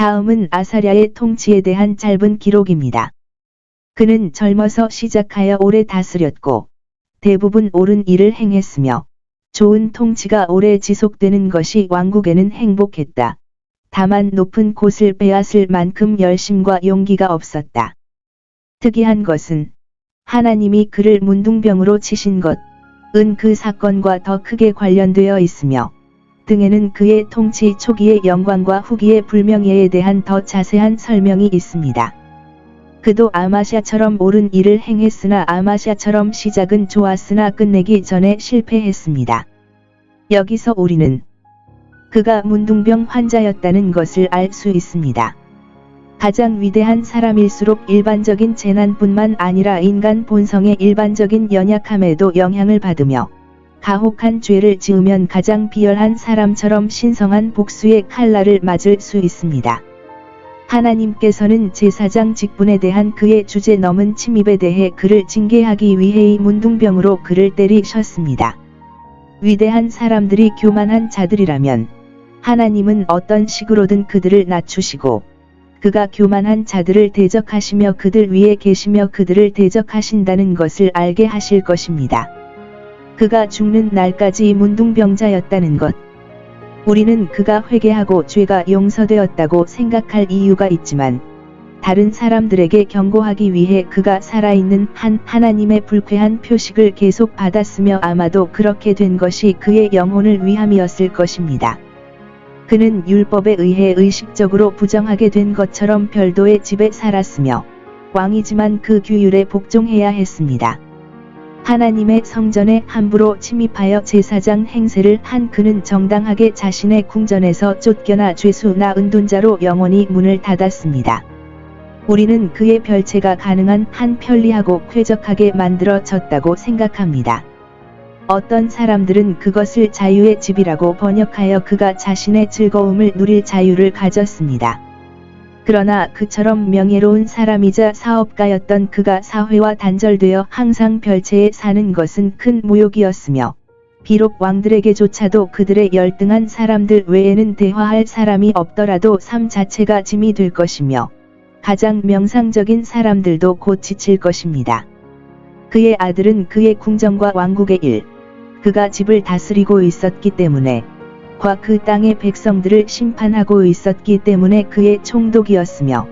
다음은 아사랴의 통치에 대한 짧은 기록입니다. 그는 젊어서 시작하여 오래 다스렸고 대부분 옳은 일을 행했으며 좋은 통치가 오래 지속되는 것이 왕국에는 행복했다. 다만 높은 곳을 빼앗을 만큼 열심과 용기가 없었다. 특이한 것은 하나님이 그를 문둥병으로 치신 것, 은 그 사건과 더 크게 관련되어 있으며 등에는 그의 통치 초기의 영광과 후기의 불명예에 대한 더 자세한 설명이 있습니다. 그도 아마샤처럼 옳은 일을 행했으나 아마샤처럼 시작은 좋았으나 끝내기 전에 실패했습니다. 여기서 우리는 그가 문둥병 환자였다는 것을 알 수 있습니다. 가장 위대한 사람일수록 일반적인 재난뿐만 아니라 인간 본성의 일반적인 연약함에도 영향을 받으며 가혹한 죄를 지으면 가장 비열한 사람처럼 신성한 복수의 칼날을 맞을 수 있습니다. 하나님께서는 제사장 직분에 대한 그의 주제 넘은 침입에 대해 그를 징계하기 위해 이 문둥병으로 그를 때리셨습니다. 위대한 사람들이 교만한 자들이라면 하나님은 어떤 식으로든 그들을 낮추시고 그가 교만한 자들을 대적하시며 그들 위에 계시며 그들을 대적하신다는 것을 알게 하실 것입니다. 그가 죽는 날까지 문둥병자였다는 것. 우리는 그가 회개하고 죄가 용서되었다고 생각할 이유가 있지만 다른 사람들에게 경고하기 위해 그가 살아있는 한 하나님의 불쾌한 표식을 계속 받았으며 아마도 그렇게 된 것이 그의 영혼을 위함이었을 것입니다. 그는 율법에 의해 의식적으로 부정하게 된 것처럼 별도의 집에 살았으며 왕이지만 그 규율에 복종해야 했습니다. 하나님의 성전에 함부로 침입하여 제사장 행세를 한 그는 정당하게 자신의 궁전에서 쫓겨나 죄수 나 은둔자로 영원히 문을 닫았습니다. 우리는 그의 별체가 가능한 한 편리하고 쾌적하게 만들어졌다고 생각합니다. 어떤 사람들은 그것을 자유의 집이라고 번역하여 그가 자신의 즐거움을 누릴 자유를 가졌습니다. 그러나 그처럼 명예로운 사람이자 사업가였던 그가 사회와 단절되어 항상 별채에 사는 것은 큰 모욕이었으며 비록 왕들에게조차도 그들의 열등한 사람들 외에는 대화할 사람이 없더라도 삶 자체가 짐이 될 것이며 가장 명상적인 사람들도 곧 지칠 것입니다. 그의 아들은 그의 궁정과 왕국의 일, 그가 집을 다스리고 있었기 때문에 과 그 땅의 백성들을 심판하고 있었기 때문에 그의 총독이었으며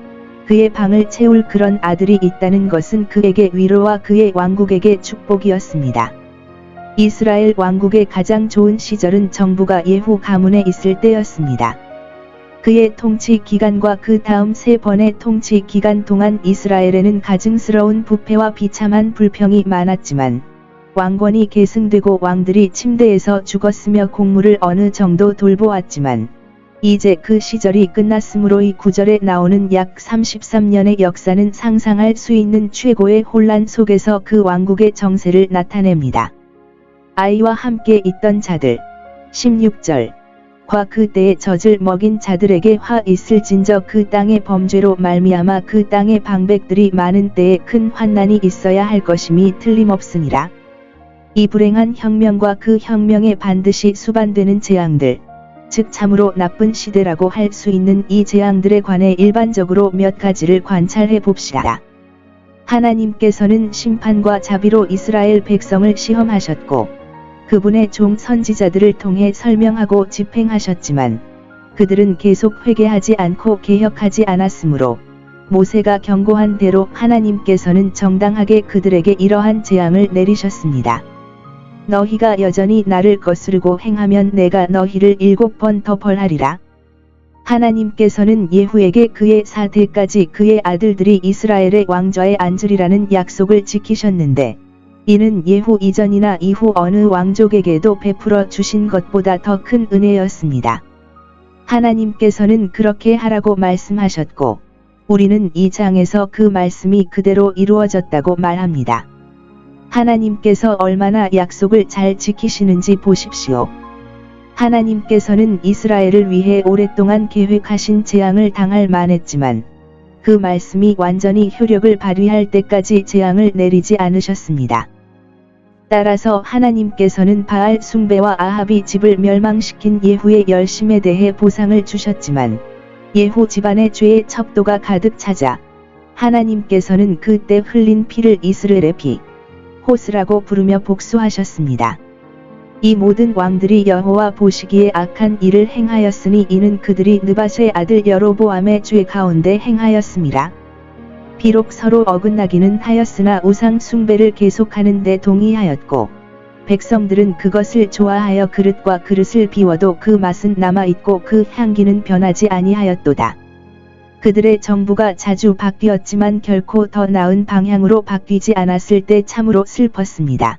그의 방을 채울 그런 아들이 있다는 것은 그에게 위로와 그의 왕국에게 축복이었습니다. 이스라엘 왕국의 가장 좋은 시절은 정부가 예후 가문에 있을 때였습니다. 그의 통치 기간과 그 다음 세 번의 통치 기간 동안 이스라엘에는 가증스러운 부패와 비참한 불평이 많았지만 왕권이 계승되고 왕들이 침대에서 죽었으며 공무를 어느 정도 돌보았지만 이제 그 시절이 끝났으므로 이 구절에 나오는 약 33년의 역사는 상상할 수 있는 최고의 혼란 속에서 그 왕국의 정세를 나타냅니다. 아이와 함께 있던 자들 16절 과 그때의 젖을 먹인 자들에게 화 있을진저 그 땅의 범죄로 말미암아 그 땅의 방백들이 많은 때에 큰 환난이 있어야 할 것임이 틀림없으니라. 이 불행한 혁명과 그 혁명에 반드시 수반되는 재앙들, 즉 참으로 나쁜 시대라고 할 수 있는 이 재앙들에 관해 일반적으로 몇 가지를 관찰해 봅시다. 하나님께서는 심판과 자비로 이스라엘 백성을 시험하셨고, 그분의 종 선지자들을 통해 설명하고 집행하셨지만, 그들은 계속 회개하지 않고 개혁하지 않았으므로, 모세가 경고한 대로 하나님께서는 정당하게 그들에게 이러한 재앙을 내리셨습니다. 너희가 여전히 나를 거스르고 행하면 내가 너희를 일곱 번 더 벌하리라. 하나님께서는 예후에게 그의 사대까지 그의 아들들이 이스라엘의 왕좌에 앉으리라는 약속을 지키셨는데, 이는 예후 이전이나 이후 어느 왕족에게도 베풀어 주신 것보다 더 큰 은혜였습니다. 하나님께서는 그렇게 하라고 말씀하셨고, 우리는 이 장에서 그 말씀이 그대로 이루어졌다고 말합니다. 하나님께서 얼마나 약속을 잘 지키시는지 보십시오. 하나님께서는 이스라엘을 위해 오랫동안 계획하신 재앙을 당할 만했지만 그 말씀이 완전히 효력을 발휘할 때까지 재앙을 내리지 않으셨습니다. 따라서 하나님께서는 바알 숭배와 아합이 집을 멸망시킨 예후의 열심에 대해 보상을 주셨지만 예후 집안의 죄의 척도가 가득 차자 하나님께서는 그때 흘린 피를 이스라엘의 피, 호스라고 부르며 복수하셨습니다. 이 모든 왕들이 여호와 보시기에 악한 일을 행하였으니 이는 그들이 느바스의 아들 여로보암의 죄 가운데 행하였습니다. 비록 서로 어긋나기는 하였으나 우상 숭배를 계속하는 데 동의하였고 백성들은 그것을 좋아하여 그릇과 그릇을 비워도 그 맛은 남아있고 그 향기는 변하지 아니하였도다. 그들의 정부가 자주 바뀌었지만 결코 더 나은 방향으로 바뀌지 않았을 때 참으로 슬펐습니다.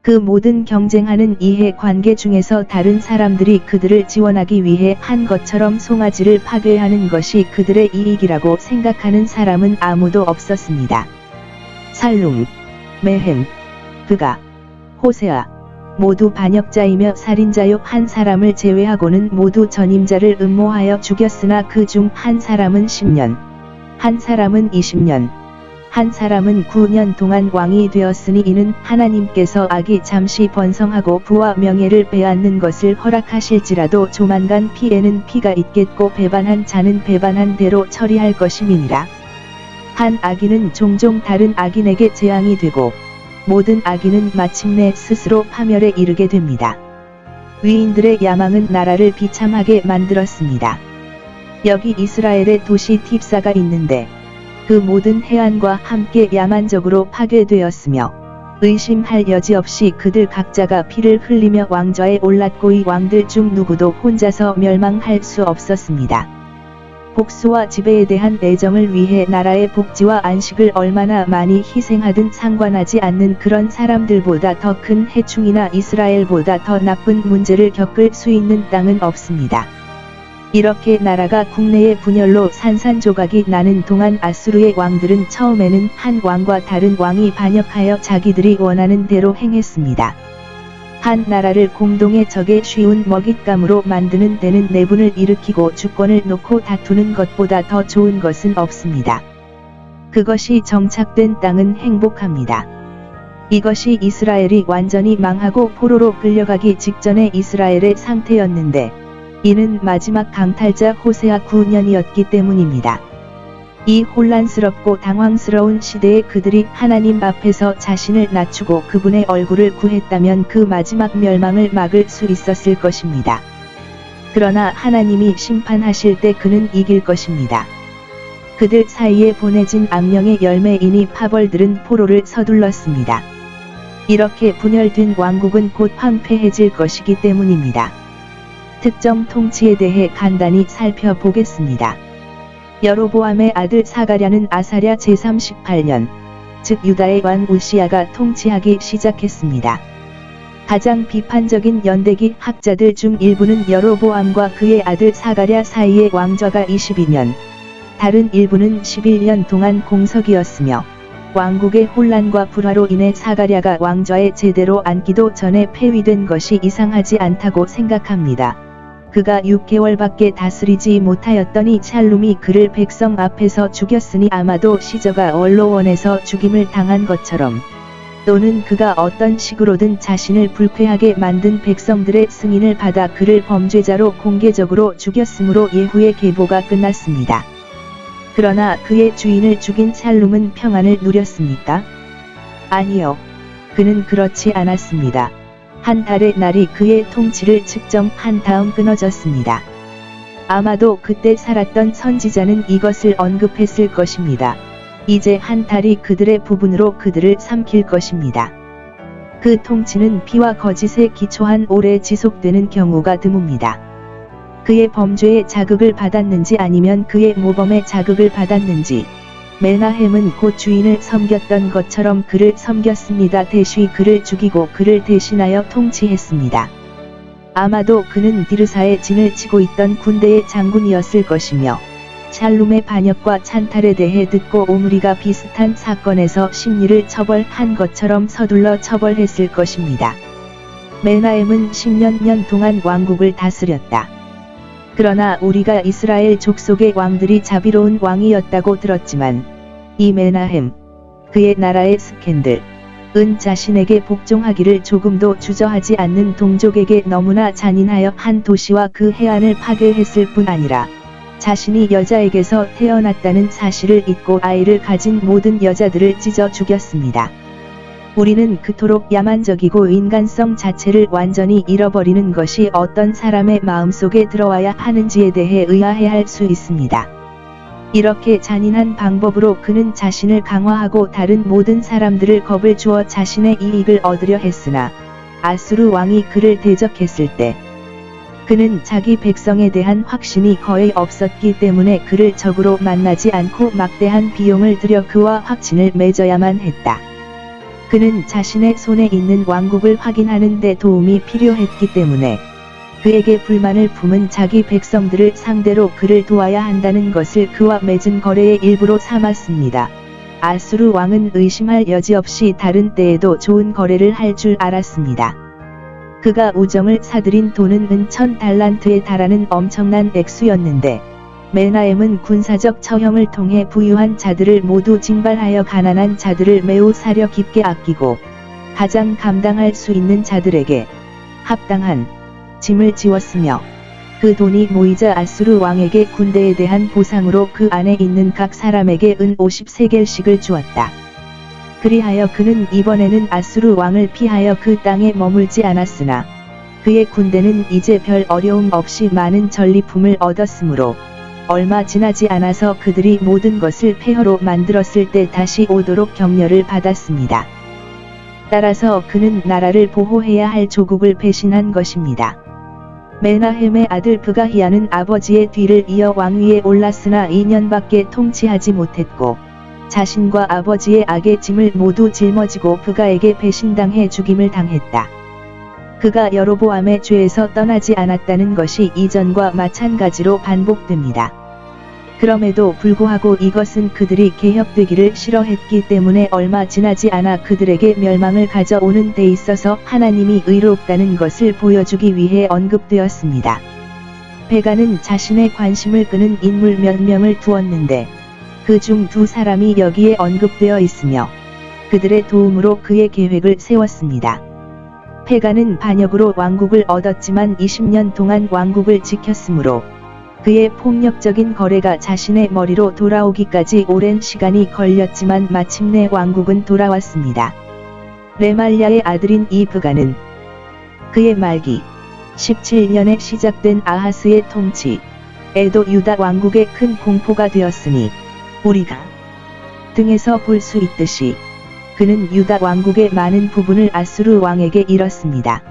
그 모든 경쟁하는 이해 관계 중에서 다른 사람들이 그들을 지원하기 위해 한 것처럼 송아지를 파괴하는 것이 그들의 이익이라고 생각하는 사람은 아무도 없었습니다. 살룸, 메헴, 그가, 호세아, 모두 반역자이며 살인자요 한 사람을 제외하고는 모두 전임자를 음모하여 죽였으나 그 중 한 사람은 10년, 한 사람은 20년, 한 사람은 9년 동안 왕이 되었으니 이는 하나님께서 악이 잠시 번성하고 부와 명예를 빼앗는 것을 허락하실지라도 조만간 피에는 피가 있겠고 배반한 자는 배반한 대로 처리할 것임이니라. 한 악인은 종종 다른 악인에게 재앙이 되고 모든 악인은 마침내 스스로 파멸에 이르게 됩니다. 위인들의 야망은 나라를 비참하게 만들었습니다. 여기 이스라엘의 도시 팁사가 있는데 그 모든 해안과 함께 야만적으로 파괴되었으며 의심할 여지 없이 그들 각자가 피를 흘리며 왕좌에 올랐고 이 왕들 중 누구도 혼자서 멸망할 수 없었습니다. 복수와 지배에 대한 애정을 위해 나라의 복지와 안식을 얼마나 많이 희생하든 상관하지 않는 그런 사람들보다 더 큰 해충이나 이스라엘보다 더 나쁜 문제를 겪을 수 있는 땅은 없습니다. 이렇게 나라가 국내의 분열로 산산조각이 나는 동안 아수르의 왕들은 처음에는 한 왕과 다른 왕이 반역하여 자기들이 원하는 대로 행했습니다. 한 나라를 공동의 적에 쉬운 먹잇감으로 만드는 데는 내분을 일으키고 주권을 놓고 다투는 것보다 더 좋은 것은 없습니다. 그것이 정착된 땅은 행복합니다. 이것이 이스라엘이 완전히 망하고 포로로 끌려가기 직전의 이스라엘의 상태였는데 이는 마지막 강탈자 호세아 9년이었기 때문입니다. 이 혼란스럽고 당황스러운 시대에 그들이 하나님 앞에서 자신을 낮추고 그분의 얼굴을 구했다면 그 마지막 멸망을 막을 수 있었을 것입니다. 그러나 하나님이 심판하실 때 그는 이길 것입니다. 그들 사이에 보내진 악령의 열매이니 파벌들은 포로를 서둘렀습니다. 이렇게 분열된 왕국은 곧 황폐해질 것이기 때문입니다. 특정 통치에 대해 간단히 살펴보겠습니다. 여로보암의 아들 사가랴는 아사랴 제38년, 즉 유다의 왕 우시아가 통치하기 시작했습니다. 가장 비판적인 연대기 학자들 중 일부는 여로보암과 그의 아들 사가랴 사이의 왕좌가 22년, 다른 일부는 11년 동안 공석이었으며, 왕국의 혼란과 불화로 인해 사가랴가 왕좌에 제대로 앉기도 전에 폐위된 것이 이상하지 않다고 생각합니다. 그가 6개월밖에 다스리지 못하였더니 찰룸이 그를 백성 앞에서 죽였으니 아마도 시저가 원로원에서 죽임을 당한 것처럼 또는 그가 어떤 식으로든 자신을 불쾌하게 만든 백성들의 승인을 받아 그를 범죄자로 공개적으로 죽였으므로 예후의 계보가 끝났습니다. 그러나 그의 주인을 죽인 찰룸은 평안을 누렸습니까? 아니요. 그는 그렇지 않았습니다. 한 달의 날이 그의 통치를 측정한 다음 끊어졌습니다. 아마도 그때 살았던 선지자는 이것을 언급했을 것입니다. 이제 한 달이 그들의 부분으로 그들을 삼킬 것입니다. 그 통치는 피와 거짓에 기초한 오래 지속되는 경우가 드뭅니다. 그의 범죄에 자극을 받았는지 아니면 그의 모범에 자극을 받았는지, 메나햄은 곧 주인을 섬겼던 것처럼 그를 섬겼습니다. 대쉬 그를 죽이고 그를 대신하여 통치했습니다. 아마도 그는 디르사의 진을 치고 있던 군대의 장군이었을 것이며 찰룸의 반역과 찬탈에 대해 듣고 오므리가 비슷한 사건에서 심리를 처벌한 것처럼 서둘러 처벌했을 것입니다. 메나엠은 10년 년 동안 왕국을 다스렸다. 그러나 우리가 이스라엘 족속의 왕들이 자비로운 왕이었다고 들었지만 이 메나햄 그의 나라의 스캔들 은 자신에게 복종하기를 조금도 주저하지 않는 동족에게 너무나 잔인하여 한 도시와 그 해안을 파괴했을 뿐 아니라 자신이 여자에게서 태어났다는 사실을 잊고 아이를 가진 모든 여자들을 찢어 죽였습니다. 우리는 그토록 야만적이고 인간성 자체를 완전히 잃어버리는 것이 어떤 사람의 마음속에 들어와야 하는지에 대해 의아해할 수 있습니다. 이렇게 잔인한 방법으로 그는 자신을 강화하고 다른 모든 사람들을 겁을 주어 자신의 이익을 얻으려 했으나 아수르 왕이 그를 대적했을 때 그는 자기 백성에 대한 확신이 거의 없었기 때문에 그를 적으로 만나지 않고 막대한 비용을 들여 그와 확신을 맺어야만 했다. 그는 자신의 손에 있는 왕국을 확인하는 데 도움이 필요했기 때문에 그에게 불만을 품은 자기 백성들을 상대로 그를 도와야 한다는 것을 그와 맺은 거래의 일부로 삼았습니다. 아수르 왕은 의심할 여지 없이 다른 때에도 좋은 거래를 할 줄 알았습니다. 그가 우정을 사들인 돈은 은천 달란트에 달하는 엄청난 액수였는데 메나엠은 군사적 처형을 통해 부유한 자들을 모두 징발하여 가난한 자들을 매우 사려 깊게 아끼고 가장 감당할 수 있는 자들에게 합당한 짐을 지웠으며 그 돈이 모이자 아수르 왕에게 군대에 대한 보상으로 그 안에 있는 각 사람에게 은 50세겔씩을 주었다. 그리하여 그는 이번에는 아수르 왕을 피하여 그 땅에 머물지 않았으나 그의 군대는 이제 별 어려움 없이 많은 전리품을 얻었으므로 얼마 지나지 않아서 그들이 모든 것을 폐허로 만들었을 때 다시 오도록 격려를 받았습니다. 따라서 그는 나라를 보호해야 할 조국을 배신한 것입니다. 메나헴의 아들 브가히아는 아버지의 뒤를 이어 왕위에 올랐으나 2년밖에 통치하지 못했고 자신과 아버지의 악의 짐을 모두 짊어지고 브가에게 배신당해 죽임을 당했다. 그가 여로보암의 죄에서 떠나지 않았다는 것이 이전과 마찬가지로 반복됩니다. 그럼에도 불구하고 이것은 그들이 개혁되기를 싫어했기 때문에 얼마 지나지 않아 그들에게 멸망을 가져오는 데 있어서 하나님이 의롭다는 것을 보여주기 위해 언급되었습니다. 베가는 자신의 관심을 끄는 인물 몇 명을 두었는데 그 중 두 사람이 여기에 언급되어 있으며 그들의 도움으로 그의 계획을 세웠습니다. 페가는 반역으로 왕국을 얻었지만 20년 동안 왕국을 지켰으므로 그의 폭력적인 거래가 자신의 머리로 돌아오기까지 오랜 시간이 걸렸지만 마침내 왕국은 돌아왔습니다. 레말리아의 아들인 이 브가는 그의 말기 17년에 시작된 아하스의 통치, 에도 유다 왕국에 큰 공포가 되었으니 우리가 등에서 볼 수 있듯이 그는 유다 왕국의 많은 부분을 아수르 왕에게 잃었습니다.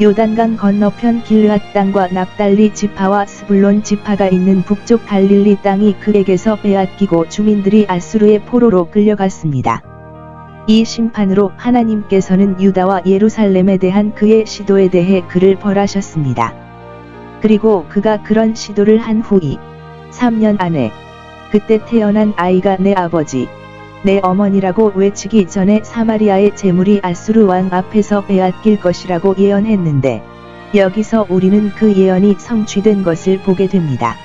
요단강 건너편 길르앗 땅과 납달리 지파와 스불론 지파가 있는 북쪽 갈릴리 땅이 그에게서 빼앗기고 주민들이 아수르의 포로로 끌려갔습니다. 이 심판으로 하나님께서는 유다와 예루살렘에 대한 그의 시도에 대해 그를 벌하셨습니다. 그리고 그가 그런 시도를 한 후이 3년 안에 그때 태어난 아이가 내 아버지 내 어머니라고 외치기 전에 사마리아의 재물이 아수르 왕 앞에서 빼앗길 것이라고 예언했는데 여기서 우리는 그 예언이 성취된 것을 보게 됩니다.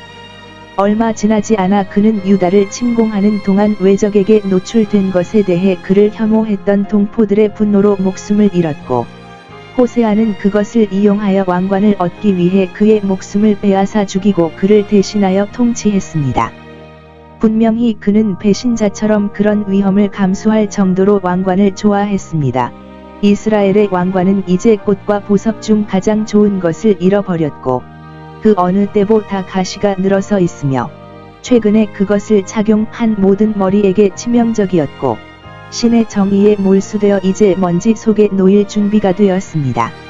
얼마 지나지 않아 그는 유다를 침공하는 동안 외적에게 노출된 것에 대해 그를 혐오했던 동포들의 분노로 목숨을 잃었고 호세아는 그것을 이용하여 왕관을 얻기 위해 그의 목숨을 빼앗아 죽이고 그를 대신하여 통치했습니다. 분명히 그는 배신자처럼 그런 위험을 감수할 정도로 왕관을 좋아했습니다. 이스라엘의 왕관은 이제 꽃과 보석 중 가장 좋은 것을 잃어버렸고 그 어느 때보다 가시가 늘어서 있으며 최근에 그것을 착용한 모든 머리에게 치명적이었고 신의 정의에 몰수되어 이제 먼지 속에 놓일 준비가 되었습니다.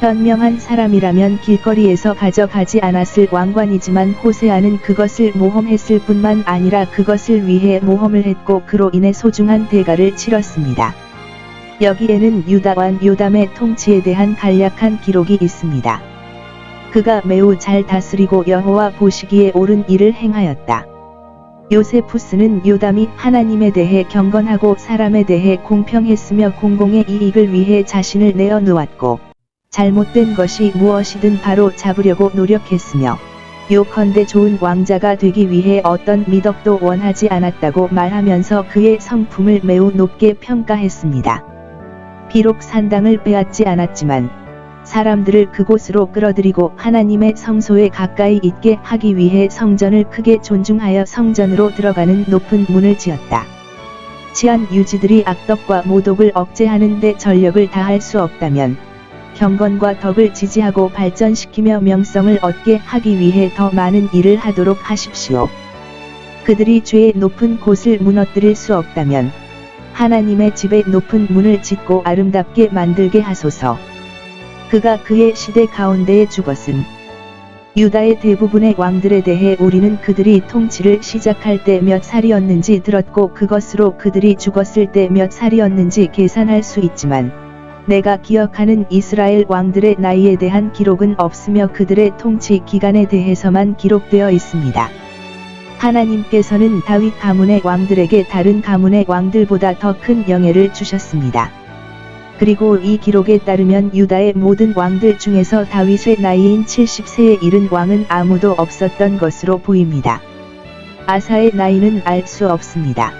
현명한 사람이라면 길거리에서 가져가지 않았을 왕관이지만 호세아는 그것을 모험했을 뿐만 아니라 그것을 위해 모험을 했고 그로 인해 소중한 대가를 치렀습니다. 여기에는 유다왕 요담의 통치에 대한 간략한 기록이 있습니다. 그가 매우 잘 다스리고 여호와 보시기에 옳은 일을 행하였다. 요세푸스는 요담이 하나님에 대해 경건하고 사람에 대해 공평했으며 공공의 이익을 위해 자신을 내어 놓았고 잘못된 것이 무엇이든 바로 잡으려고 노력했으며 요컨대 좋은 왕자가 되기 위해 어떤 미덕도 원하지 않았다고 말하면서 그의 성품을 매우 높게 평가했습니다. 비록 산당을 빼앗지 않았지만 사람들을 그곳으로 끌어들이고 하나님의 성소에 가까이 있게 하기 위해 성전을 크게 존중하여 성전으로 들어가는 높은 문을 지었다. 치안 유지들이 악덕과 모독을 억제하는 데 전력을 다할 수 없다면 경건과 덕을 지지하고 발전시키며 명성을 얻게 하기 위해 더 많은 일을 하도록 하십시오. 그들이 죄의 높은 곳을 무너뜨릴 수 없다면 하나님의 집에 높은 문을 짓고 아름답게 만들게 하소서. 그가 그의 시대 가운데에 죽었음. 유다의 대부분의 왕들에 대해 우리는 그들이 통치를 시작할 때 몇 살이었는지 들었고 그것으로 그들이 죽었을 때 몇 살이었는지 계산할 수 있지만 내가 기억하는 이스라엘 왕들의 나이에 대한 기록은 없으며 그들의 통치 기간에 대해서만 기록되어 있습니다. 하나님께서는 다윗 가문의 왕들에게 다른 가문의 왕들보다 더 큰 영예를 주셨습니다. 그리고 이 기록에 따르면 유다의 모든 왕들 중에서 다윗의 나이인 70세에 이른 왕은 아무도 없었던 것으로 보입니다. 아사의 나이는 알 수 없습니다.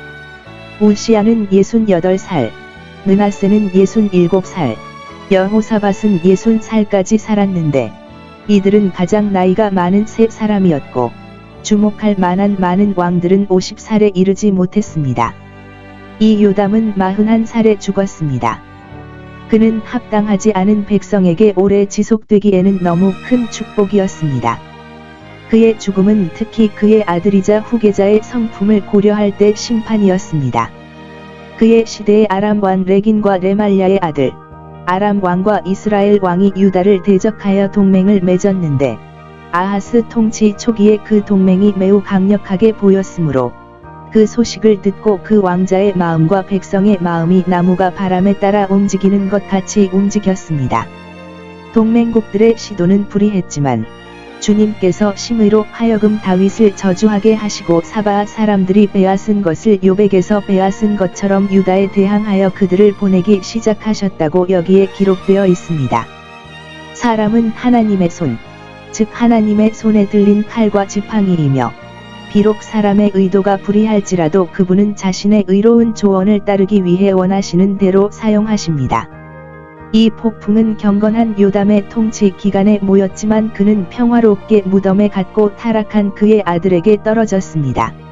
우시아는 68살, 느나세는 67살, 여호사밧은 60살까지 살았는데 이들은 가장 나이가 많은 세 사람이었고 주목할 만한 많은 왕들은 50살에 이르지 못했습니다. 이 요담은 41살에 죽었습니다. 그는 합당하지 않은 백성에게 오래 지속되기에는 너무 큰 축복이었습니다. 그의 죽음은 특히 그의 아들이자 후계자의 성품을 고려할 때 심판이었습니다. 그의 시대의 아람 왕 레긴과 레말야의 아들, 아람 왕과 이스라엘 왕이 유다를 대적하여 동맹을 맺었는데, 아하스 통치 초기에 그 동맹이 매우 강력하게 보였으므로, 그 소식을 듣고 그 왕자의 마음과 백성의 마음이 나무가 바람에 따라 움직이는 것 같이 움직였습니다. 동맹국들의 시도는 불이했지만 주님께서 심의로 하여금 다윗을 저주하게 하시고 사바 사람들이 빼앗은 것을 요백에서 빼앗은 것처럼 유다에 대항하여 그들을 보내기 시작하셨다고 여기에 기록되어 있습니다. 사람은 하나님의 손, 즉 하나님의 손에 들린 칼과 지팡이이며 비록 사람의 의도가 불이할지라도 그분은 자신의 의로운 조언을 따르기 위해 원하시는 대로 사용하십니다. 이 폭풍은 경건한 요담의 통치 기간에 모였지만 그는 평화롭게 무덤에 갔고 타락한 그의 아들에게 떨어졌습니다.